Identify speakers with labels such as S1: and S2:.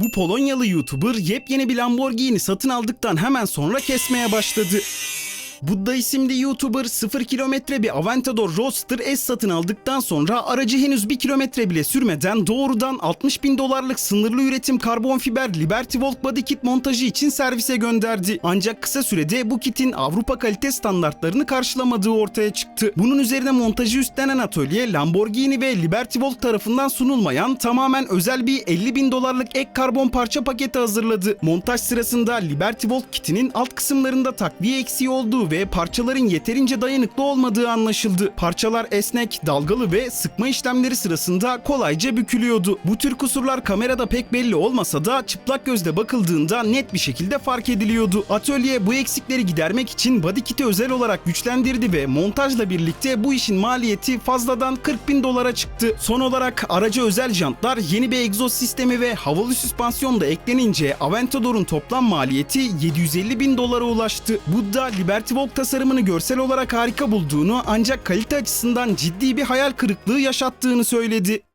S1: Bu Polonyalı YouTuber yepyeni bir Lamborghini satın aldıktan hemen sonra kesmeye başladı. Budda isimli YouTuber 0 kilometre bir Aventador Roadster S satın aldıktan sonra aracı henüz 1 kilometre bile sürmeden doğrudan 60 bin dolarlık sınırlı üretim karbon fiber Liberty Walk Body Kit montajı için servise gönderdi. Ancak kısa sürede bu kitin Avrupa kalite standartlarını karşılamadığı ortaya çıktı. Bunun üzerine montajı üstlenen atölye Lamborghini ve Liberty Walk tarafından sunulmayan tamamen özel bir 50 bin dolarlık ek karbon parça paketi hazırladı. Montaj sırasında Liberty Walk kitinin alt kısımlarında takviye eksiği olduğu ve parçaların yeterince dayanıklı olmadığı anlaşıldı. Parçalar esnek, dalgalı ve sıkma işlemleri sırasında kolayca bükülüyordu. Bu tür kusurlar kamerada pek belli olmasa da çıplak gözle bakıldığında net bir şekilde fark ediliyordu. Atölye bu eksikleri gidermek için body kit'i özel olarak güçlendirdi ve montajla birlikte bu işin maliyeti fazladan 40 bin dolara çıktı. Son olarak araca özel jantlar, yeni bir egzoz sistemi ve havalı süspansiyon da eklenince Aventador'un toplam maliyeti 750 bin dolara ulaştı. Budda Liberty Walk tasarımını görsel olarak harika bulduğunu ancak kalite açısından ciddi bir hayal kırıklığı yaşattığını söyledi.